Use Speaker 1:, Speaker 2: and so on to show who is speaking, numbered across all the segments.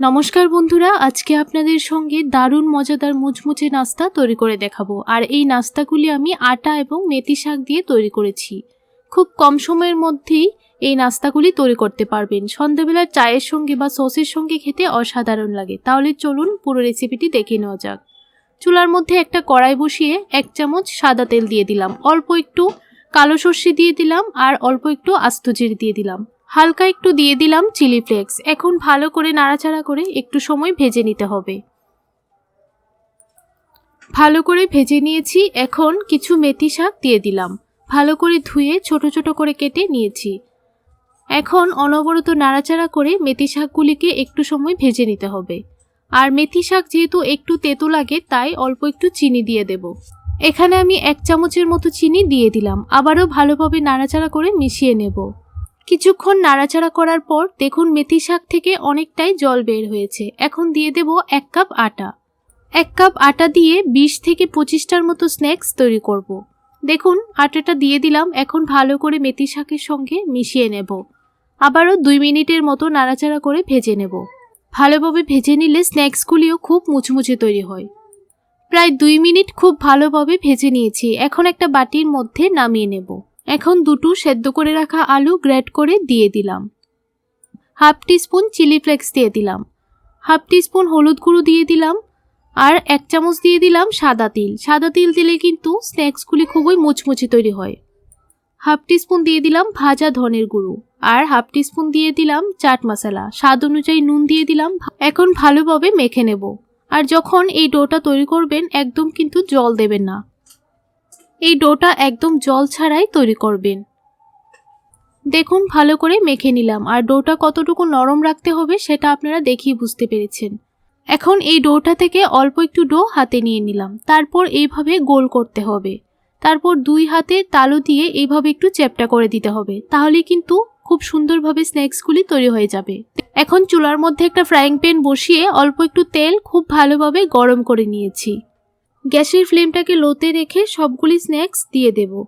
Speaker 1: নমস্কার বন্ধুরা, আজকে আপনাদের সঙ্গে দারুণ মজাদার মুচমুচে নাস্তা তৈরি করে দেখাবো। আর এই নাস্তাগুলি আমি আটা এবং মেথি শাক দিয়ে তৈরি করেছি। খুব কম সময়ের মধ্যেই এই নাস্তাগুলি তৈরি করতে পারবেন। সন্ধ্যাবেলার চায়ের সঙ্গে বা সসের সঙ্গে খেতে অসাধারণ লাগে। তাহলে চলুন পুরো রেসিপিটি দেখে নেওয়া যাক। চুলার মধ্যে একটা কড়াই বসিয়ে এক চামচ সাদা তেল দিয়ে দিলাম। অল্প একটু কালো সর্ষে দিয়ে দিলাম আর অল্প একটু আস্ত জিরে দিয়ে দিলাম। হালকা একটু দিয়ে দিলাম চিলি ফ্লেক্স। এখন ভালো করে নাড়াচাড়া করে একটু সময় ভেজে নিতে হবে। ভালো করে ভেজে নিয়েছি, এখন কিছু মেথি শাক দিয়ে দিলাম। ভালো করে ধুয়ে ছোট ছোট করে কেটে নিয়েছি। এখন অনবরত নাড়াচাড়া করে মেথি শাকগুলিকে একটু সময় ভেজে নিতে হবে। আর মেথি শাক যেহেতু একটু তেতো লাগে, তাই অল্প একটু চিনি দিয়ে দেব। এখানে আমি এক চামচের মতো চিনি দিয়ে দিলাম। আবারও ভালোভাবে নাড়াচাড়া করে মিশিয়ে নেব। কিছুক্ষণ নাড়াচাড়া করার পর দেখুন মেথি শাক থেকে অনেকটাই জল বের হয়েছে। এখন দিয়ে দেব এক কাপ আটা। এক কাপ আটা দিয়ে বিশ থেকে পঁচিশটার মতো স্ন্যাক্স তৈরি করব। দেখুন, আটাটা দিয়ে দিলাম, এখন ভালো করে মেথি শাকের সঙ্গে মিশিয়ে নেব। আবারও দুই মিনিটের মতো নাড়াচাড়া করে ভেজে নেব। ভালোভাবে ভেজে নিলে স্ন্যাক্সগুলিও খুব মুচমুচে তৈরি হয়। প্রায় দুই মিনিট খুব ভালোভাবে ভেজে নিয়েছি। এখন একটা বাটির মধ্যে নামিয়ে নেব। এখন দুটো সেদ্ধ করে রাখা আলু গ্রেট করে দিয়ে দিলাম। হাফ টিস্পুন চিলি ফ্লেক্স দিয়ে দিলাম। হাফ টিস্পুন হলুদ গুঁড়ো দিয়ে দিলাম আর এক চামচ দিয়ে দিলাম সাদা তিল। সাদা তিল দিলে কিন্তু স্ন্যাক্সগুলি খুবই মুচমুচে তৈরি হয়। হাফ টিস্পুন দিয়ে দিলাম ভাজা ধনের গুঁড়ো আর হাফ টিস্পুন দিয়ে দিলাম চাট মশলা। স্বাদ অনুযায়ী নুন দিয়ে দিলাম এখন ভালোভাবে মেখে নেব। আর যখন এই ডোটা তৈরি করবেন একদম কিন্তু জল দেবেন না। এই ডোটা একদম জল ছাড়াই তৈরি করবেন। দেখুন, ভালো করে মেখে নিলাম। আর ডোটা কতটুকু নরম রাখতে হবে সেটা আপনারা দেখিয়ে বুঝতে পেরেছেন। এখন এই ডোটা থেকে অল্প একটু ডো হাতে নিয়ে নিলাম। তারপর এইভাবে গোল করতে হবে। তারপর দুই হাতের তালু দিয়ে এইভাবে একটু চ্যাপটা করে দিতে হবে। তাহলে কিন্তু খুব সুন্দরভাবে স্ন্যাক্সগুলি তৈরি হয়ে যাবে। এখন চুলার মধ্যে একটা ফ্রাইং প্যান বসিয়ে অল্প একটু তেল খুব ভালোভাবে গরম করে নিয়েছি। গ্যাসের ফ্লেমটাকে লোতে রেখে সবগুলি স্ন্যাক্স দিয়ে দেব।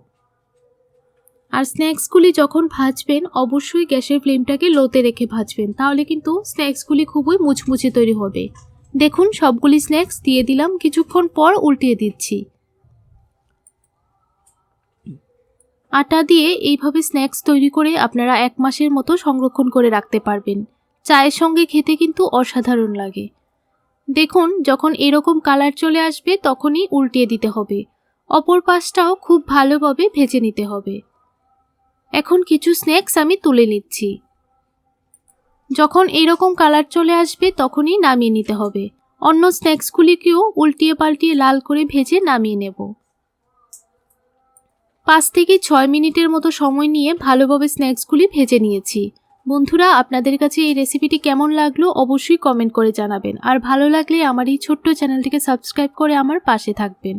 Speaker 1: আর স্ন্যাক্সগুলি যখন ভাজবেন, অবশ্যই গ্যাসের ফ্লেমটাকে লোতে রেখে ভাজবেন, তাহলে কিন্তু স্ন্যাক্সগুলি খুবই মুচমুচে তৈরি হবে। দেখুন, সবগুলি স্ন্যাক্স দিয়ে দিলাম, কিছুক্ষণ পর উল্টিয়ে দিচ্ছি। আটা দিয়ে এইভাবে স্ন্যাক্স তৈরি করে আপনারা এক মাসের মতো সংরক্ষণ করে রাখতে পারবেন। চায়ের সঙ্গে খেতে কিন্তু অসাধারণ লাগে। দেখুন, যখন এরকম কালার চলে আসবে, তখনই উল্টিয়ে দিতে হবে। অপর পাশটাও খুব ভালোভাবে ভেজে নিতে হবে। এখন কিছু স্ন্যাক্স আমি তুলে নিচ্ছি। যখন এরকম কালার চলে আসবে, তখনই নামিয়ে নিতে হবে। অন্য স্ন্যাক্সগুলিকেও উল্টিয়ে পাল্টিয়ে লাল করে ভেজে নামিয়ে নেব। পাঁচ থেকে ছয় মিনিটের মতো সময় নিয়ে ভালোভাবে স্ন্যাক্সগুলি ভেজে নিয়েছি। বন্ধুরা, আপনাদের কাছে এই রেসিপিটি কেমন লাগল অবশ্যই কমেন্ট করে জানাবেন। আর ভালো লাগলে আমার এই ছোট্ট চ্যানেলটিকে সাবস্ক্রাইব করে আমার পাশে থাকবেন।